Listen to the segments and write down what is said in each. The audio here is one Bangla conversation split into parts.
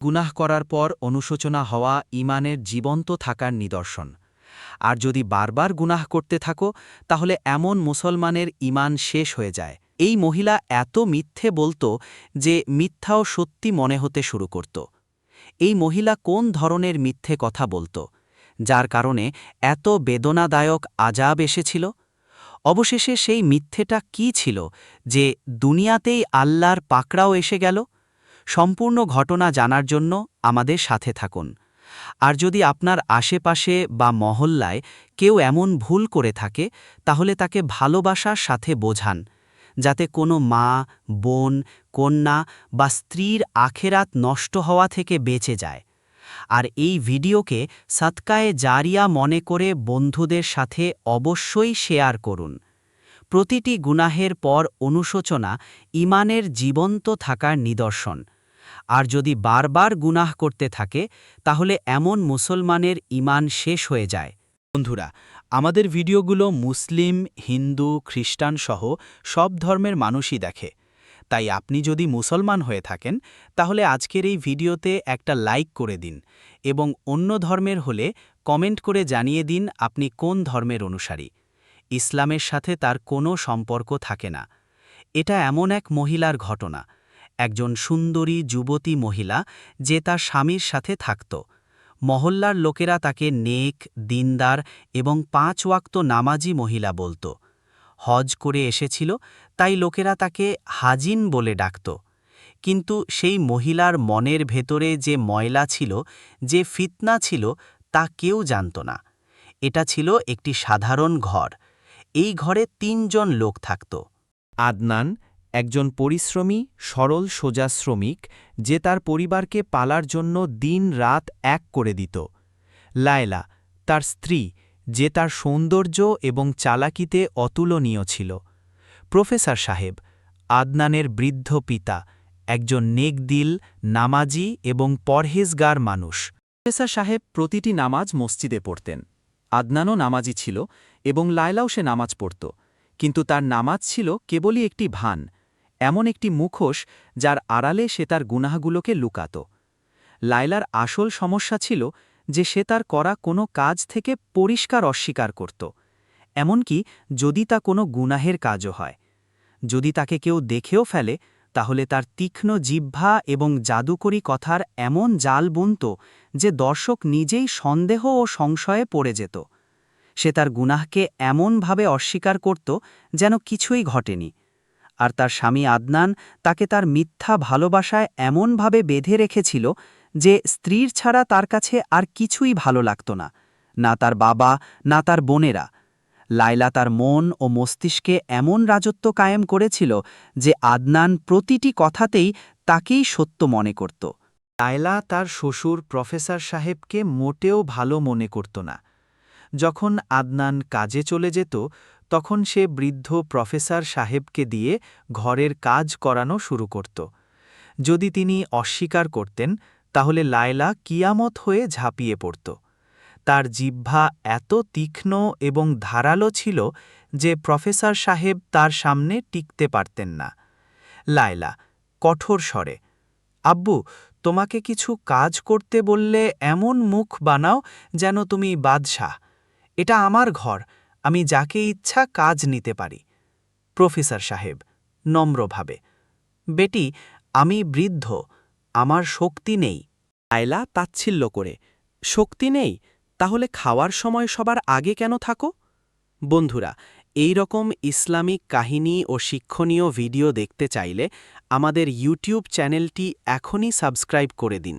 গুনাহ করার পর অনুশোচনা হওয়া ইমানের জীবন্ত থাকার নিদর্শন। আর যদি বারবার গুনাহ করতে থাকো, তাহলে এমন মুসলমানের ইমান শেষ হয়ে যায়। এই মহিলা এত মিথ্যে বলতো যে মিথ্যাও সত্যি মনে হতে শুরু করত। এই মহিলা কোন ধরনের মিথ্যে কথা বলতো? যার কারণে এত বেদনাদায়ক আজাব এসেছিল? অবশেষে সেই মিথ্যেটা কি ছিল যে দুনিয়াতেই আল্লাহর পাকড়াও এসে গেল? সম্পূর্ণ ঘটনা জানার জন্য আমাদের সাথে থাকুন। আর যদি আপনার আশেপাশে বা মহল্লায় কেউ এমন ভুল করে থাকে, তাহলে তাকে ভালোবাসার সাথে বোঝান, যাতে কোনো মা, বোন, কন্যা বা স্ত্রীর আখেরাত নষ্ট হওয়া থেকে বেঁচে যায়। আর এই ভিডিওকে সৎকায়ে জারিয়া মনে করে বন্ধুদের সাথে অবশ্যই শেয়ার করুন। প্রতিটি গুনাহের পর অনুশোচনা ইমানের জীবন্ত থাকার নিদর্শন। আর যদি বারবার গুনাহ করতে থাকে, তাহলে এমন মুসলমানের ইমান শেষ হয়ে যায়। বন্ধুরা, আমাদের ভিডিওগুলো মুসলিম, হিন্দু খ্রিস্টান সহ সব ধর্মের মানুষই দেখে। তাই আপনি যদি মুসলমান হয়ে থাকেন, তাহলে আজকের এই ভিডিওতে একটা লাইক করে দিন এবং অন্য ধর্মের হলে কমেন্ট করে জানিয়ে দিন আপনি কোন ধর্মের অনুসারী। ইসলামের সাথে তার কোনো সম্পর্ক থাকে না। এটা এমন এক মহিলার ঘটনা। একজন সুন্দরী যুবতী মহিলা যে তার স্বামীর সাথে থাকত। মহল্লার লোকেরা তাকে নেক, দিনদার এবং পাঁচ ওয়াক্ত নামাজি মহিলা বলত। হজ করে এসেছিল, তাই লোকেরা তাকে হাজিন বলে ডাকত। কিন্তু সেই মহিলার মনের ভেতরে যে ময়লা ছিল, যে ফিতনা ছিল, তা কেউ জানত না। এটা ছিল একটি সাধারণ ঘর। এই ঘরে তিনজন লোক থাকত। আদনান একজন পরিশ্রমী, সরল সোজা শ্রমিক, যে তার পরিবারকে পালার জন্য দিন রাত এক করে দিত। লায়লা, তার স্ত্রী, যে তার সৌন্দর্য এবং চালাকিতে অতুলনীয় ছিল। প্রফেসর সাহেব, আদনানের বৃদ্ধ পিতা, একজন নেকদিল, নামাজি এবং পরহেজগার মানুষ। প্রফেসর সাহেব প্রতিটি নামাজ মসজিদে পড়তেন। আদনানও নামাজি ছিল এবং লায়লাও সে নামাজ পড়ত। কিন্তু তার নামাজ ছিল কেবলই একটি ভান এমন একটি মুখোশ যার আড়ালে সে তার গুনাহগুলোকে লুকাত। লায়লার আসল সমস্যা ছিল যে সে তার করা কোনো কাজ থেকে পরিষ্কার অস্বীকার করত, এমনকি যদি তা কোনো গুনাহের কাজও হয়। যদি তাকে কেউ দেখেও ফেলে, তাহলে তার তীক্ষ্ণ জিহ্বা এবং জাদুকরী কথার এমন জাল বুনত যে দর্শক নিজেই সন্দেহ ও সংশয়ে পড়ে যেত। সে তার গুনাহকে এমনভাবে অস্বীকার করত যেন কিছুই ঘটেনি। আর তার স্বামী আদনান তাকে তার মিথ্যা ভালোবাসায় এমনভাবে বেঁধে রেখেছিল যে স্ত্রীর ছাড়া তার কাছে আর কিছুই ভালো লাগত না না তার বাবা, না তার বোনেরা। লাইলা তার মন ও মস্তিষ্কে এমন রাজত্ব কায়েম করেছিল যে আদনান প্রতিটি কথাতেই তাকেই সত্য মনে করত। লায়লা তার শ্বশুর প্রফেসর সাহেবকে মোটেও ভালো মনে করত না। যখন আদনান কাজে চলে যেত তখন সে বৃদ্ধ প্রফেসর সাহেবকে দিয়ে ঘরের কাজ করানো শুরু করত। যদি তিনি অস্বীকার করতেন, তাহলে লায়লা কিয়ামত হয়ে ঝাঁপিয়ে পড়ত। তার জিহ্বা এত তীক্ষ্ণ এবং ধারালো ছিল যে প্রফেসর সাহেব তার সামনে টিকতে পারতেন না। লায়লা, কঠোর স্বরে, আব্বু, তোমাকে কিছু কাজ করতে বললে এমন মুখ বানাও যেন তুমি বাদশাহ। এটা আমার ঘর আমি যাকে ইচ্ছা কাজ নিতে পারি। প্রফেসর সাহেব, নম্রভাবে, বেটি, আমি বৃদ্ধ, আমার শক্তি নেই। আয়লা তাচ্ছিল্য করে, শক্তি নেই? তাহলে খাওয়ার সময় সবার আগে কেন থাকো? বন্ধুরা, এই রকম ইসলামিক কাহিনী ও শিক্ষণীয় ভিডিও দেখতে চাইলে আমাদের ইউটিউব চ্যানেলটি এখনই সাবস্ক্রাইব করে দিন।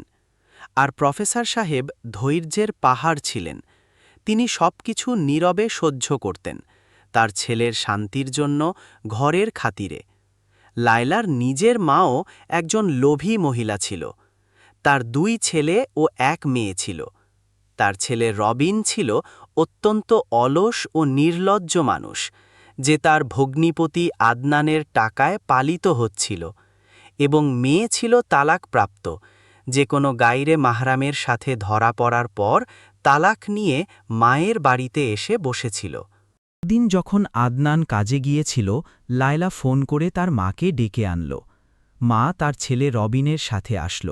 আর প্রফেসর সাহেব ধৈর্যের পাহাড় ছিলেন তিনি সব কিছু নীরবে সহ্য করতেন, তার ছেলের শান্তির জন্য ঘরের খাতিরে। লায়লার নিজের মাও একজন লোভী মহিলা ছিল। তার দুই ছেলে ও এক মেয়ে ছিল। তার ছেলে রবিন ছিল অত্যন্ত অলস ও নির্লজ্জ মানুষ, যে তার ভগ্নিপতি আদনানের টাকায় পালিত হচ্ছিল, এবং মেয়ে ছিল তালাকপ্রাপ্ত, যে কোনো গাইরে মাহরামের সাথে ধরা পড়ার পর তালাক নিয়ে মায়ের বাড়িতে এসে বসেছিল। দিন যখন আদনান কাজে গিয়েছিল, লায়লা ফোন করে তার মাকে ডেকে আনল। মা তার ছেলে রবিনের সাথে আসল।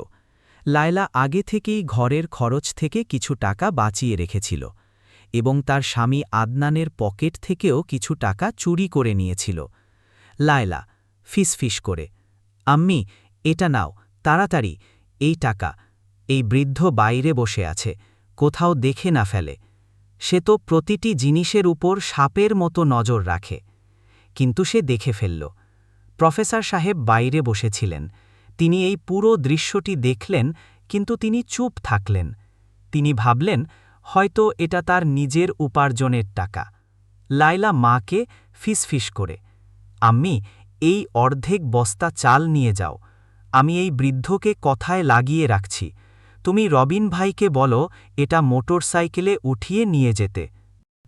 লায়লা আগে থেকেই ঘরের খরচ থেকে কিছু টাকা বাঁচিয়ে রেখেছিল এবং তার স্বামী আদনানের পকেট থেকেও কিছু টাকা চুরি করে নিয়েছিল। লায়লা ফিসফিস করে, আম্মি, এটা নাও, তাড়াতাড়ি, এই টাকা, এই বৃদ্ধ বাইরে বসে আছে কোথাও দেখে না ফেলে। সে তো প্রতিটি জিনিসের উপর সাপের মতো নজর রাখে। কিন্তু সে দেখে ফেলল। প্রফেসর সাহেব বাইরে বসেছিলেন। তিনি এই পুরো দৃশ্যটি দেখলেন, কিন্তু তিনি চুপ থাকলেন। তিনি ভাবলেন, হয়তো এটা তার নিজের উপার্জনের টাকা। লাইলা মাকে ফিসফিস করে, আম্মি, এই অর্ধেক বস্তা চাল নিয়ে যাও। আমি এই বৃদ্ধকে কথায় লাগিয়ে রাখছি। তুমি রবিন ভাইকে বলো, এটা মোটর সাইকেলে উঠিয়ে নিয়ে যেতে।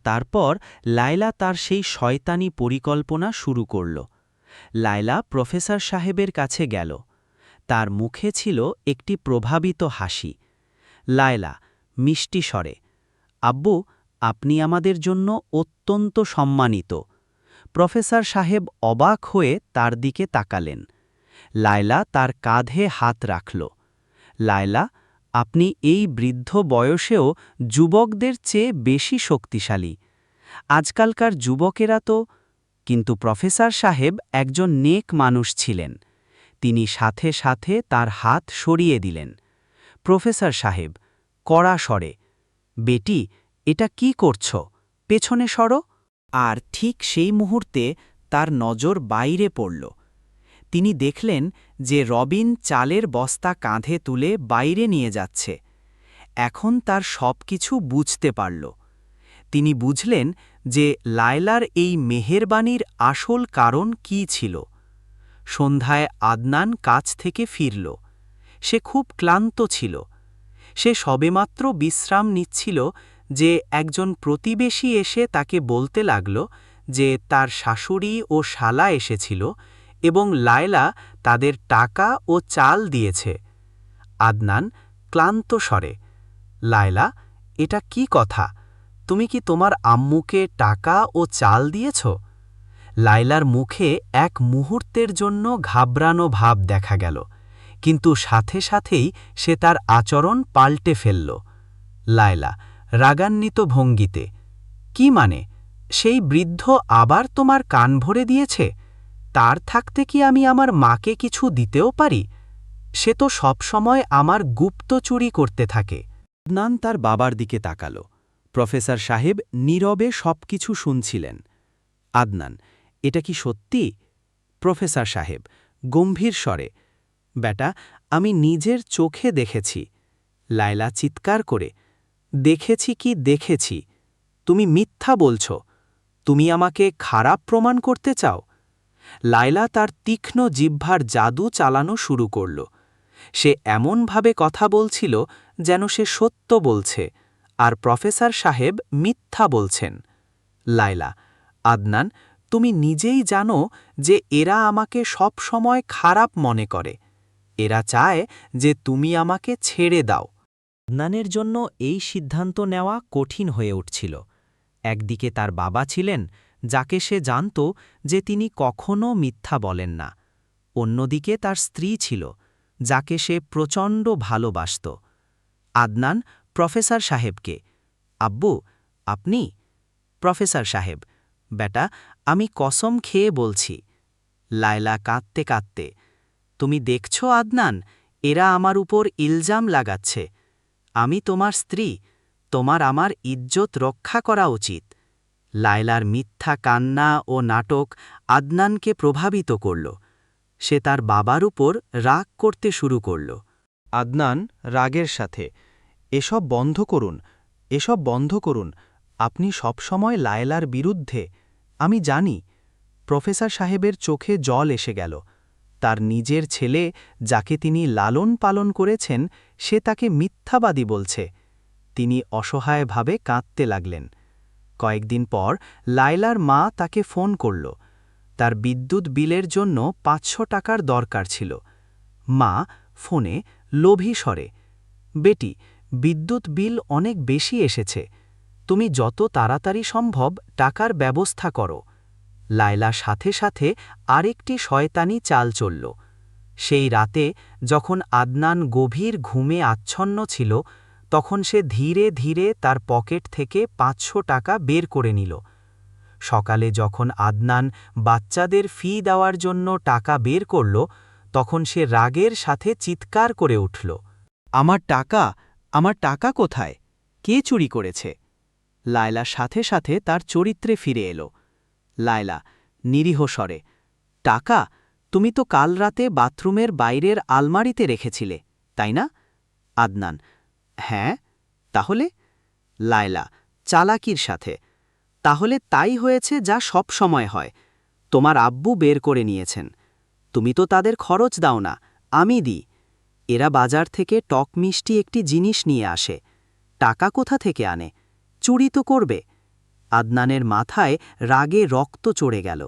তারপর লায়লা তার সেই শয়তানি পরিকল্পনা শুরু করল। লায়লা প্রফেসর সাহেবের কাছে গেল। তার মুখে ছিল একটি প্রভাবিত হাসি। লায়লা, মিষ্টি স্বরে, আব্বু, আপনি আমাদের জন্য অত্যন্ত সম্মানিত। প্রফেসর সাহেব অবাক হয়ে তার দিকে তাকালেন। লায়লা তার কাঁধে হাত রাখল। লায়লা আপনি এই বৃদ্ধ বয়সেও যুবকদের চেয়ে বেশি শক্তিশালী। আজকালকার যুবকেরা তো, কিন্তু প্রফেসর সাহেব একজন নেক মানুষ ছিলেন। তিনি সাথে সাথে তার হাত সরিয়ে দিলেন। প্রফেসর সাহেব, কড়া স্বরে, বেটি, এটা কি করছ? পেছনে সরো। আর ঠিক সেই মুহূর্তে তার নজর বাইরে পড়ল। তিনি দেখলেন যে রবিন চালের বস্তা কাঁধে তুলে বাইরে নিয়ে যাচ্ছে। এখন তার সব কিছু বুঝতে পারল। তিনি বুঝলেন যে লায়লার এই মেহেরবানির আসল কারণ কি ছিল। সন্ধ্যায় আদনান কাছ থেকে ফিরল। সে খুব ক্লান্ত ছিল। সে সবেমাত্র বিশ্রাম নিচ্ছিল যে একজন প্রতিবেশী এসে তাকে বলতে লাগল যে তার শাশুড়ি ও শালা এসেছিল এবং লায়লা তাদের টাকা ও চাল দিয়েছে। আদনান ক্লান্ত স্বরে, লায়লা, এটা কি কথা? তুমি কি তোমার আম্মুকে টাকা ও চাল দিয়েছ? লায়লার মুখে এক মুহূর্তের জন্য ঘাবড়ানো ভাব দেখা গেল, কিন্তু সাথে সাথেই সে তার আচরণ পাল্টে ফেলল। লায়লা, রাগান্বিত ভঙ্গিতে। কি মানে? সেই বৃদ্ধ আবার তোমার কান ভরে দিয়েছে? তার থাকতে কি আমি আমার মাকে কিছু দিতেও পারি? সে তো সবসময় আমার গুপ্ত চুরি করতে থাকে। আদনান তার বাবার দিকে তাকাল। প্রফেসর সাহেব নীরবে সব কিছু শুনছিলেন। আদনান, এটা কি সত্যি? প্রফেসর সাহেব, গম্ভীর স্বরে, বেটা, আমি নিজের চোখে দেখেছি। লায়লা চিৎকার করে, দেখেছি কি দেখেছি? তুমি মিথ্যা বলছ। তুমি আমাকে খারাপ প্রমাণ করতে চাও? লায়লা তার তীক্ষ্ণ জিহ্বার জাদু চালানো শুরু করল। সে এমনভাবে কথা বলছিল যেন সে সত্য বলছে আর প্রফেসর সাহেব মিথ্যা বলছেন। লায়লা, আদনান, তুমি নিজেই জানো যে এরা আমাকে সব সময় খারাপ মনে করে। এরা চায় যে তুমি আমাকে ছেড়ে দাও। আদনানের জন্য এই সিদ্ধান্ত নেওয়া কঠিন হয়ে উঠছিল। একদিকে তার বাবা ছিলেন যাকে সে জানত যে তিনি কখনও মিথ্যা বলেন না। অন্যদিকে তার স্ত্রী ছিল, যাকে সে প্রচণ্ড ভালোবাসত। আদনান প্রফেসর সাহেবকে, আব্বু, আপনি? প্রফেসর সাহেব বেটা আমি কসম খেয়ে বলছি। লায়লা কাঁদতে কাঁদতে, তুমি দেখছ আদনান, এরা আমার উপর ইলজাম লাগাচ্ছে। আমি তোমার স্ত্রী, তোমার আমার ইজ্জত রক্ষা করা উচিত। লায়লার মিথ্যা কান্না ও নাটক আদনানকে প্রভাবিত করল। সে তার বাবার উপর রাগ করতে শুরু করল। আদনান রাগের সাথে, এসব বন্ধ করুন, এসব বন্ধ করুন, আপনি সবসময় লায়লার বিরুদ্ধে, আমি জানি। প্রফেসর সাহেবের চোখে জল এসে গেল। তার নিজের ছেলে, যাকে তিনি লালন পালন করেছেন, সে তাকে মিথ্যাবাদী বলছে। তিনি অসহায়ভাবে কাঁদতে লাগলেন। কয়েকদিন পর লায়লার মা তাকে ফোন করল। তার বিদ্যুৎ বিলের জন্য পাঁচশো টাকার দরকার ছিল। মা ফোনে লোভী স্বরে, বেটি, বিদ্যুৎ বিল অনেক বেশি এসেছে। তুমি যত তাড়াতাড়ি সম্ভব টাকার ব্যবস্থা করো। লায়লা সাথে সাথে আরেকটি শয়তানি চাল চলল। সেই রাতে যখন আদনান গভীর ঘুমে আচ্ছন্ন ছিল তখন সে ধীরে ধীরে তার পকেট থেকে পাঁচশো টাকা বের করে নিল। সকালে যখন আদনান বাচ্চাদের ফি দেওয়ার জন্য টাকা বের করল, তখন সে রাগের সাথে চিৎকার করে উঠল, আমার টাকা? আমার টাকা কোথায়? কে চুরি করেছে? লায়লা সাথে সাথে তার চরিত্রে ফিরে এলো। লায়লা, নিরীহ স্বরে, টাকা? তুমি তো কাল রাতে বাথরুমের বাইরের আলমারিতে রেখেছিলে, তাই না? আদনান হ্যাঁ তাহলে? লায়লা, চালাকির সাথে। তাহলে তাই হয়েছে যা সব সময় হয়। তোমার আব্বু বের করে নিয়েছেন। তুমি তো তাদের খরচ দাও না, আমি দিই। এরা বাজার থেকে টক মিষ্টি একটি জিনিস নিয়ে আসে। টাকা কোথা থেকে আনে? চুরি তো করবে। আদনানের মাথায় রাগে রক্ত চড়ে গেল।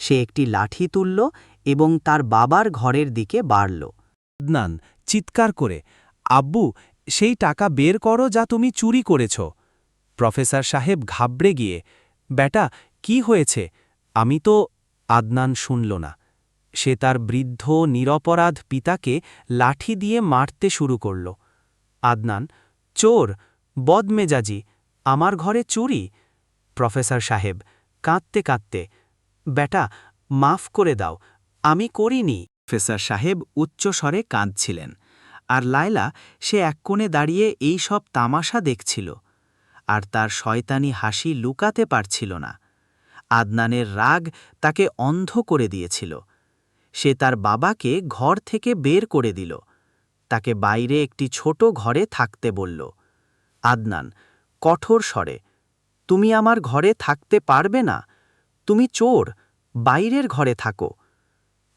সে একটি লাঠি তুলল এবং তার বাবার ঘরের দিকে বাড়ল। আদনান, চিৎকার করে, আব্বু সেই টাকা বের করো যা তুমি চুরি করেছ। প্রফেসর সাহেব ঘাবড়ে গিয়ে, বেটা, কি হয়েছে? আমি তো আদনান শুনল না। সে তার বৃদ্ধ, নিরপরাধ পিতাকে লাঠি দিয়ে মারতে শুরু করল। আদনান, চোর, বদমেজাজি, আমার ঘরে চুরি? প্রফেসর সাহেব কাঁদতে কাঁদতে, বেটা, মাফ করে দাও, আমি করিনি। প্রফেসর সাহেব উচ্চস্বরে কাঁদছিলেন। আর লায়লা সে এক কোণে দাঁড়িয়ে এই সব তামাশা দেখছিল, আর তার শয়তানি হাসি লুকাতে পারছিল না। আদনানের রাগ তাকে অন্ধ করে দিয়েছিল। সে তার বাবাকে ঘর থেকে বের করে দিল। তাকে বাইরে একটি ছোট ঘরে থাকতে বলল, আদনান, কঠোর স্বরে, তুমি আমার ঘরে থাকতে পারবে না। তুমি চোর, বাইরের ঘরে থাকো।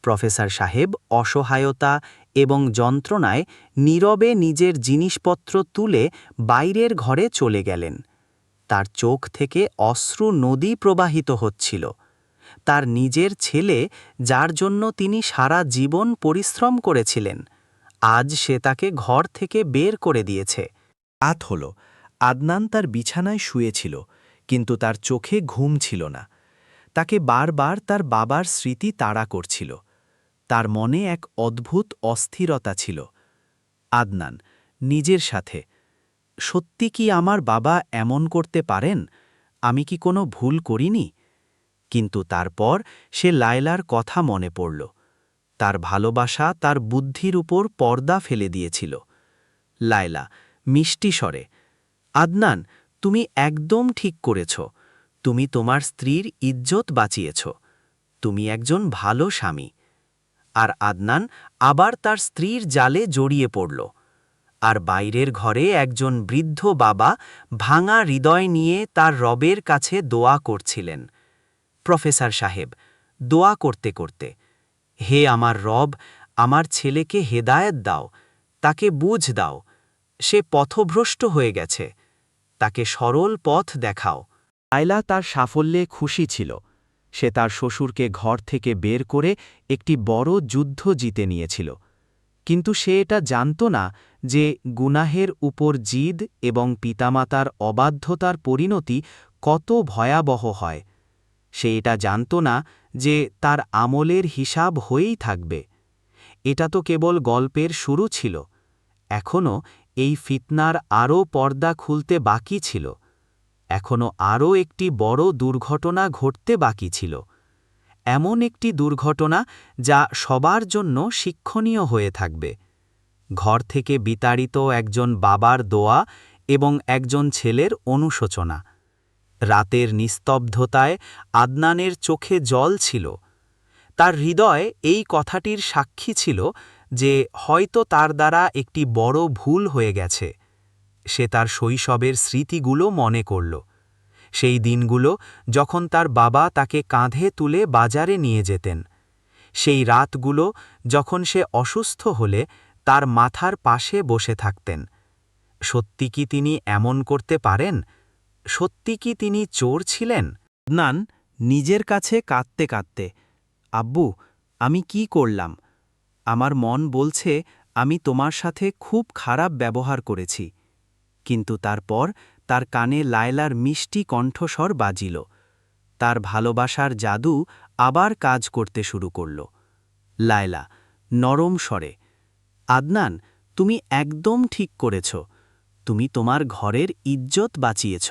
প্রফেসর সাহেব অসহায়তা এবং যন্ত্রণায় নীরবে নিজের জিনিসপত্র তুলে বাইরের ঘরে চলে গেলেন। তার চোখ থেকে অশ্রু নদী প্রবাহিত হচ্ছিল। তার নিজের ছেলে, যার জন্য তিনি সারা জীবন পরিশ্রম করেছিলেন, আজ সে তাকে ঘর থেকে বের করে দিয়েছে। রাত হল, আদনান তার বিছানায় শুয়েছিল, কিন্তু তার চোখে ঘুম ছিল না। তাকে বারবার তার বাবার স্মৃতি তাড়া করছিল। তার মনে এক অদ্ভুত অস্থিরতা ছিল। আদনান, নিজের সাথে, সত্যি কি আমার বাবা এমন করতে পারেন? আমি কি কোনো ভুল করিনি? কিন্তু তারপর সে লায়লার কথা মনে পড়ল। তার ভালোবাসা তার বুদ্ধির উপর পর্দা ফেলে দিয়েছিল। লায়লা, মিষ্টি স্বরে, আদনান, তুমি একদম ঠিক করেছ। তুমি তোমার স্ত্রীর ইজ্জত বাঁচিয়েছ। তুমি একজন ভালো স্বামী। আর আদনান আবার তার স্ত্রীর জালে জড়িয়ে পড়ল। আর বাইরের ঘরে একজন বৃদ্ধ বাবা ভাঙা হৃদয় নিয়ে তার রবের কাছে দোয়া করছিলেন। প্রফেসর সাহেব, দোয়া করতে করতে, হে আমার রব, আমার ছেলেকে হেদায়েত দাও, তাকে বুঝ দাও, সে পথভ্রষ্ট হয়ে গেছে, তাকে সরল পথ দেখাও। আয়লা তার সাফল্যে খুশি ছিল। সে তার শ্বশুরকে ঘর থেকে বের করে একটি বড় যুদ্ধ জিতে নিয়েছিল। কিন্তু সে এটা জানত না যে গুনাহের উপর জিদ এবং পিতামাতার অবাধ্যতার পরিণতি কত ভয়াবহ হয়। সে এটা জানত না যে তার আমলের হিসাব হয়েই থাকবে। এটা তো কেবল গল্পের শুরু ছিল। এখনও এই ফিতনার আরও পর্দা খুলতে বাকি ছিল। এখনও আরও একটি বড় দুর্ঘটনা ঘটতে বাকি ছিল। এমন একটি দুর্ঘটনা যা সবার জন্য শিক্ষণীয় হয়ে থাকবে। ঘর থেকে বিতাড়িত একজন বাবার দোয়া এবং একজন ছেলের অনুশোচনা। রাতের নিস্তব্ধতায় আদনানের চোখে জল ছিল। তার হৃদয় এই কথাটির সাক্ষী ছিল যে হয়তো তার দ্বারা একটি বড় ভুল হয়ে গেছে। সে তার শৈশবের স্মৃতিগুলো মনে করল। সেই দিনগুলো যখন তার বাবা তাকে কাঁধে তুলে বাজারে নিয়ে যেতেন। সেই রাতগুলো যখন সে অসুস্থ হলে তার মাথার পাশে বসে থাকতেন। সত্যি কি তিনি এমন করতে পারেন? সত্যি কি তিনি চোর ছিলেন? নান, নিজের কাছে কাঁদতে কাঁদতে, আব্বু, আমি কি করলাম? আমার মন বলছে আমি তোমার সাথে খুব খারাপ ব্যবহার করেছি। কিন্তু তারপর তার কানে লায়লার মিষ্টি কণ্ঠস্বর বাজিল। তার ভালোবাসার জাদু আবার কাজ করতে শুরু করল। লায়লা, নরম স্বরে, আদনান, তুমি একদম ঠিক করেছ। তুমি তোমার ঘরের ইজ্জত বাঁচিয়েছ।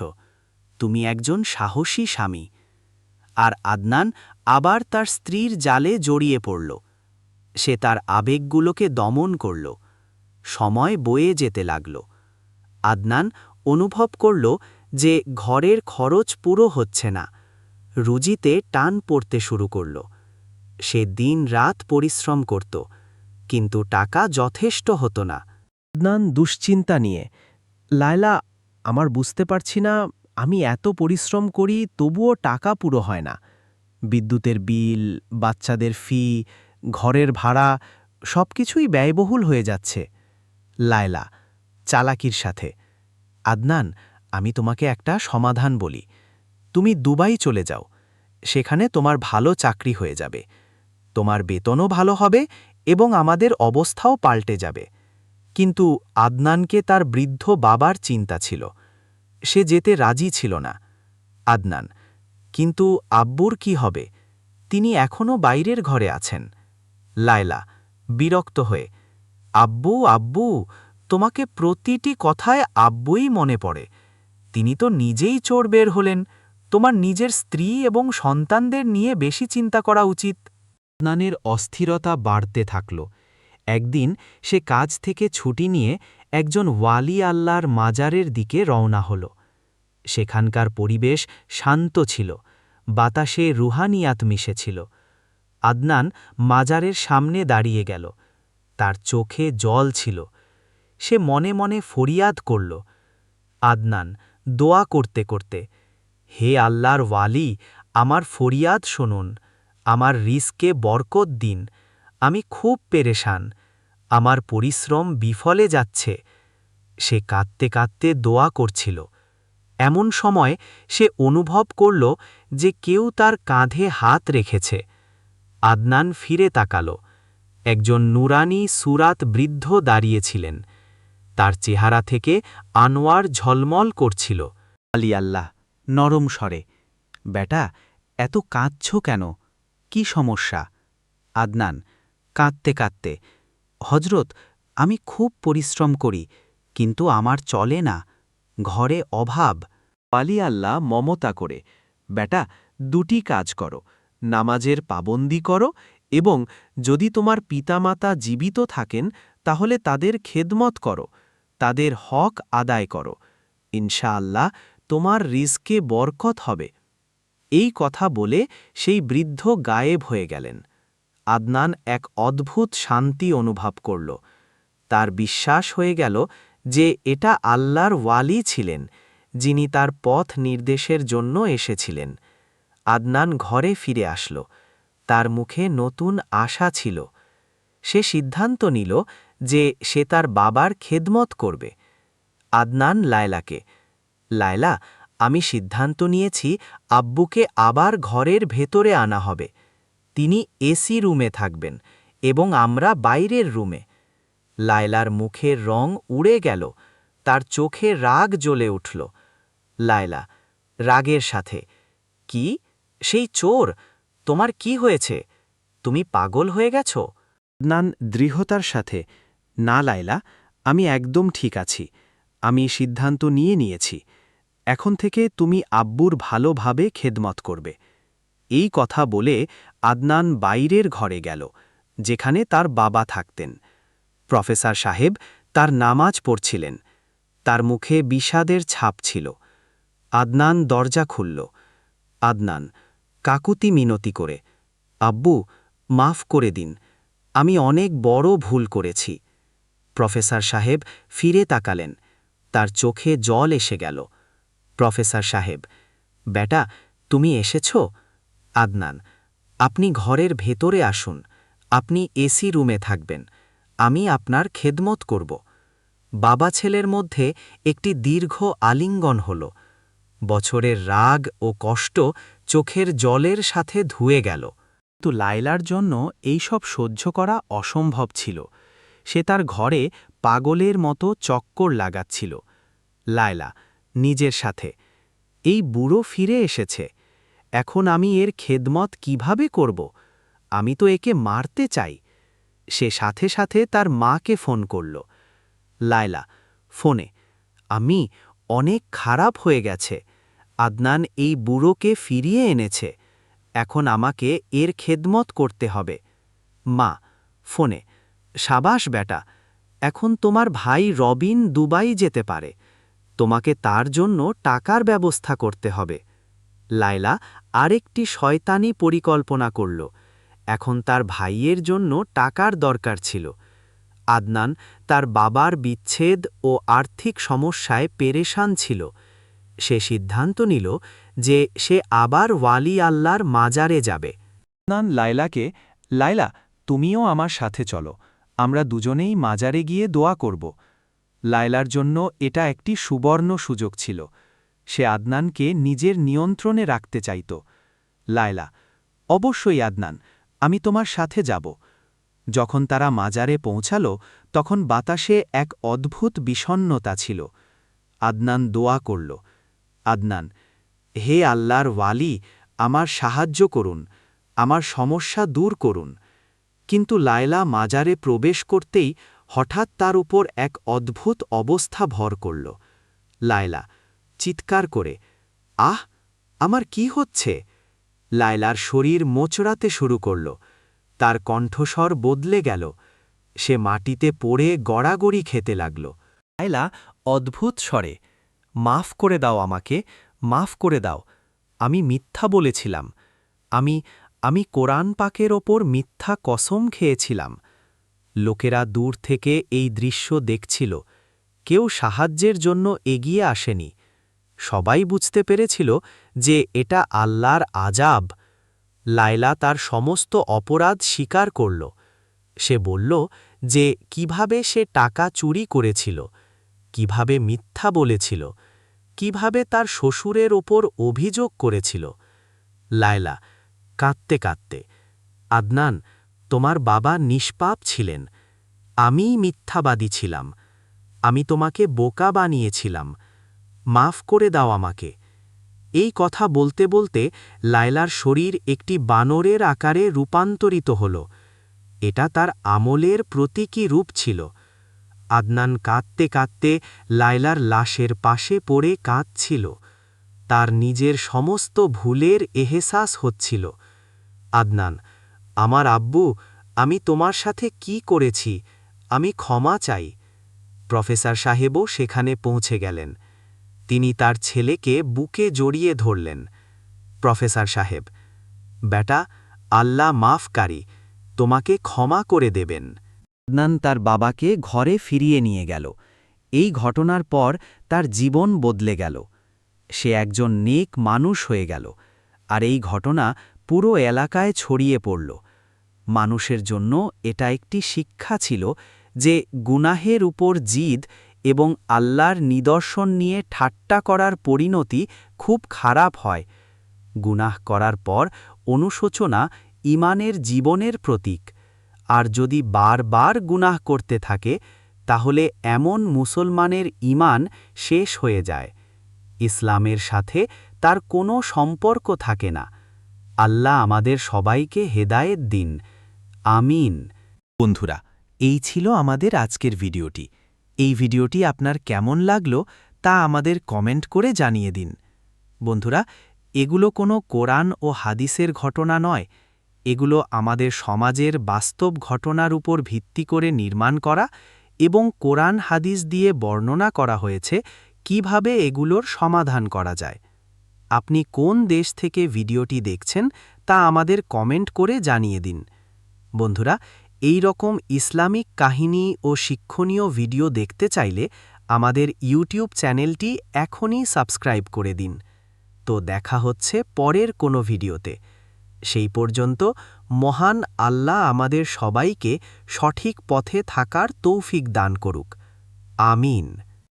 তুমি একজন সাহসী স্বামী। আর আদনান আবার তার স্ত্রীর জালে জড়িয়ে পড়ল। সে তার আবেগগুলোকে দমন করল। সময় বয়ে যেতে লাগল। আদনান অনুভব করল যে ঘরের খরচ পুরো হচ্ছে না। রুজিতে টান পড়তে শুরু করল। সে দিন রাত পরিশ্রম করত, কিন্তু টাকা যথেষ্ট হতো না। আদনান দুশ্চিন্তা নিয়ে, লায়লা, আমার বুঝতে পারছি না, আমি এত পরিশ্রম করি তবুও টাকা পুরো হয় না। বিদ্যুতের বিল, বাচ্চাদের ফি, ঘরের ভাড়া সব কিছুই ব্যয়বহুল হয়ে যাচ্ছে। লায়লা চালাকির সাথে। আদনান, আমি তোমাকে একটা সমাধান বলি। তুমি দুবাই চলে যাও। সেখানে তোমার ভালো চাকরি হয়ে যাবে। তোমার বেতনও ভালো হবে এবং আমাদের অবস্থাও পাল্টে যাবে। কিন্তু আদনানকে তার বৃদ্ধ বাবার চিন্তা ছিল। সে যেতে রাজি ছিল না। আদনান, কিন্তু আব্বুর কি হবে? তিনি এখনও বাইরের ঘরে আছেন। লায়লা, বিরক্ত হয়ে, আব্বু আব্বু তোমাকে প্রতিটি কথায় আব্বুই মনে পড়ে। তিনি তো নিজেই চোর বের হলেন। তোমার নিজের স্ত্রী এবং সন্তানদের নিয়ে বেশি চিন্তা করা উচিত। আদনানের অস্থিরতা বাড়তে থাকল। একদিন সে কাজ থেকে ছুটি নিয়ে একজন ওয়ালি আল্লাহর মাজারের দিকে রওনা হল। সেখানকার পরিবেশ শান্ত ছিল। বাতাসে রুহানিয়াত মিশেছিল। আদনান মাজারের সামনে দাঁড়িয়ে গেল। তার চোখে জল ছিল। সে মনে মনে ফরিয়াদ করল, আদনান, দোয়া করতে করতে। হে আল্লাহর ওয়ালি, আমার ফরিয়াদ শুনুন, আমার রিস্কে বরকত দিন, আমি খুব পেরেশান, আমার পরিশ্রম বিফলে যাচ্ছে। সে কাঁদতে কাঁদতে দোয়া করছিল। এমন সময় সে অনুভব করল যে কেউ তার কাঁধে হাত রেখেছে। আদনান ফিরে তাকাল। একজন নুরানি সুরাত বৃদ্ধ দাঁড়িয়েছিলেন তার চেহারা থেকে আনোয়ার ঝলমল করছিল। আলি আল্লাহ, নরম স্বরে, বেটা, এত কাঁদছ কেন? কি সমস্যা? আদনান, কাঁদতে কাঁদতে হজরত আমি খুব পরিশ্রম করি, কিন্তু আমার চলে না, ঘরে অভাব। আলী আল্লাহ মমতা করে, বেটা, দুটি কাজ করো, নামাজের পাবন্দি করো এবং যদি তোমার পিতামাতা জীবিত থাকেন, তাহলে তাদের খেদমত করো। তাদের হক আদায় করো। ইনশাআল্লাহ তোমার রিস্কে বরকত হবে। এই কথা বলে সেই বৃদ্ধ গায়েব হয়ে গেলেন। আদনান এক অদ্ভুত শান্তি অনুভব করল। তার বিশ্বাস হয়ে গেল যে এটা আল্লাহর ওয়ালি ছিলেন, যিনি তার পথ নির্দেশের জন্য এসেছিলেন। আদনান ঘরে ফিরে আসল। তার মুখে নতুন আশা ছিল। সে সিদ্ধান্ত নিল যে সে তার বাবার খেদমত করবে। আদনান লায়লাকে, লায়লা, আমি সিদ্ধান্ত নিয়েছি আব্বুকে আবার ঘরের ভেতরে আনা হবে। তিনি এসি রুমে থাকবেন এবং আমরা বাইরের রুমে। লায়লার মুখের রং উড়ে গেল, তার চোখে রাগ জ্বলে উঠল। লায়লা, রাগের সাথে। কি? সেই চোর? তোমার কি হয়েছে? তুমি পাগল হয়ে গেছ? নান দৃঢ়তার সাথে না লায়লা, আমি একদম ঠিক আছি। আমি সিদ্ধান্ত নিয়ে নিয়েছি। এখন থেকে তুমি আব্বুর ভালোভাবে খেদমত করবে। এই কথা বলে আদনান বাইরের ঘরে গেল, যেখানে তার বাবা থাকতেন। প্রফেসর সাহেব তার নামাজ পড়ছিলেন। তার মুখে বিষাদের ছাপ ছিল। আদনান দরজা খুলল। আদনান, কাকুতি মিনতি করে, আব্বু, মাফ করে দিন। আমি অনেক বড় ভুল করেছি। প্রফেসর সাহেব ফিরে তাকালেন। তার চোখে জল এসে গেল। প্রফেসর সাহেব, বেটা, তুমি এসেছ? আদনান, আপনি ঘরের ভেতরে আসুন। আপনি এসি রুমে থাকবেন। আমি আপনার খেদমত করব। বাবা ছেলের মধ্যে একটি দীর্ঘ আলিঙ্গন হল। বছরের রাগ ও কষ্ট চোখের জলের সাথে ধুয়ে গেল। কিন্তু লায়লার জন্য এইসব সহ্য করা অসম্ভব ছিল। সে তার ঘরে পাগলের মতো চক্কর লাগাচ্ছিল। লায়লা, নিজের সাথে, এই বুড়ো ফিরে এসেছে। এখন আমি এর খেদমত কীভাবে করব? আমি তো একে মারতে চাই। সে সাথে সাথে তার মাকে ফোন করল। লায়লা, ফোনে, আমি অনেক খারাপ হয়ে গেছে। আদনান এই বুড়োকে ফিরিয়ে এনেছে। এখন আমাকে এর খেদমত করতে হবে। মা, ফোনে সাবাস বেটা, এখন তোমার ভাই রবিন দুবাই যেতে পারে। তোমাকে তার জন্য টাকার ব্যবস্থা করতে হবে। লায়লা আরেকটি শয়তানি পরিকল্পনা করল। এখন তার ভাইয়ের জন্য টাকার দরকার ছিল। আদনান তার বাবার বিচ্ছেদ ও আর্থিক সমস্যায় পেরেশান ছিল। সে সিদ্ধান্ত নিল যে সে আবার ওয়ালি আল্লাহর মাজারে যাবে। আদনান লায়লাকে, লায়লা, তুমিও আমার সাথে চলো। আমরা দুজনেই মাজারে গিয়ে দোয়া করব। লায়লার জন্য এটা একটি সুবর্ণ সুযোগ ছিল। সে আদনানকে নিজের নিয়ন্ত্রণে রাখতে চাইত। লায়লা, অবশ্যই আদনান, আমি তোমার সাথে যাব। যখন তারা মাজারে পৌঁছাল, তখন বাতাসে এক অদ্ভুত বিষণ্নতা ছিল। আদনান দোয়া করল, আদনান, হে আল্লাহর ওয়ালি, আমার সাহায্য করুন, আমার সমস্যা দূর করুন। কিন্তু লায়লা মাজারে প্রবেশ করতেই হঠাৎ তার উপর এক অদ্ভুত অবস্থা ভর করল। লায়লা চিৎকার করে, আহ, আমার কি হচ্ছে? লায়লার শরীর মোচড়াতে শুরু করল। তার কণ্ঠস্বর বদলে গেল। সে মাটিতে পড়ে গড়াগড়ি খেতে লাগল। লায়লা, অদ্ভুত স্বরে, মাফ করে দাও আমাকে, মাফ করে দাও। আমি মিথ্যা বলেছিলাম। আমি আমি কোরআন পাকের ওপর মিথ্যা কসম খেয়েছিলাম। লোকেরা দূর থেকে এই দৃশ্য দেখছিল। কেউ সাহায্যের জন্য এগিয়ে আসেনি। সবাই বুঝতে পেরেছিল যে এটা আল্লাহর আজাব লায়লা তার সমস্ত অপরাধ স্বীকার করল। সে বলল যে কীভাবে সে টাকা চুরি করেছিল, কীভাবে মিথ্যা বলেছিল, কীভাবে তার শ্বশুরের ওপর অভিযোগ করেছিল। লায়লা কাঁদতে কাঁদতে, আদনান, তোমার বাবা নিষ্পাপ ছিলেন। আমিই মিথ্যাবাদী ছিলাম। আমি তোমাকে বোকা বানিয়েছিলাম। মাফ করে দাও আমাকে। এই কথা বলতে বলতে লায়লার শরীর একটি বানরের আকারে রূপান্তরিত হল। এটা তার আমলের প্রতীকী রূপ ছিল। আদনান কাঁদতে কাঁদতে লায়লার লাশের পাশে পড়ে কাঁদছিল। তার নিজের সমস্ত ভুলের এহেসাস হচ্ছিল। আদনান, আমার আব্বু, আমি তোমার সাথে কি করেছি? আমি ক্ষমা চাই। প্রফেসর সাহেবও সেখানে পৌঁছে গেলেন। তিনি তার ছেলেকে বুকে জড়িয়ে ধরলেন। প্রফেসর সাহেব, বেটা, আল্লাহ মাফকারী, তোমাকে ক্ষমা করে দেবেন। আদনান তার বাবাকে ঘরে ফিরিয়ে নিয়ে গেল। এই ঘটনার পর তার জীবন বদলে গেল। সে একজন নেক মানুষ হয়ে গেল। আর এই ঘটনা পুরো এলাকায় ছড়িয়ে পড়ল। মানুষের জন্য এটা একটি শিক্ষা ছিল যে গুনাহের উপর জিদ এবং আল্লাহর নিদর্শন নিয়ে ঠাট্টা করার পরিণতি খুব খারাপ হয়। গুনাহ করার পর অনুশোচনা ইমানের জীবনের প্রতীক। আর যদি বারবার গুনাহ করতে থাকে, তাহলে এমন মুসলমানের ইমান শেষ হয়ে যায়। ইসলামের সাথে তার কোনো সম্পর্ক থাকে না। আল্লাহ আমাদের সবাইকে হেদায়েত দিন। আমিন। বন্ধুরা, এই ছিল আমাদের আজকের ভিডিওটি। এই ভিডিওটি আপনার কেমন লাগল তা আমাদের কমেন্ট করে জানিয়ে দিন। বন্ধুরা, এগুলো কোনো কোরআন ও হাদিসের ঘটনা নয়। এগুলো আমাদের সমাজের বাস্তব ঘটনার উপর ভিত্তি করে নির্মাণ করা এবং কোরআন হাদিস দিয়ে বর্ণনা করা হয়েছে, কীভাবে এগুলোর সমাধান করা যায়। আপনি কোন দেশ থেকে ভিডিওটি দেখছেন তা আমাদের কমেন্ট করে জানিয়ে দিন। বন্ধুরা, এই রকম ইসলামিক কাহিনী ও শিক্ষণীয় ভিডিও দেখতে চাইলে আমাদের ইউটিউব চ্যানেলটি এখনই সাবস্ক্রাইব করে দিন। তো দেখা হচ্ছে পরের কোনো ভিডিওতে। সেই পর্যন্ত মহান আল্লাহ আমাদের সবাইকে সঠিক পথে থাকার তৌফিক দান করুক। আমিন।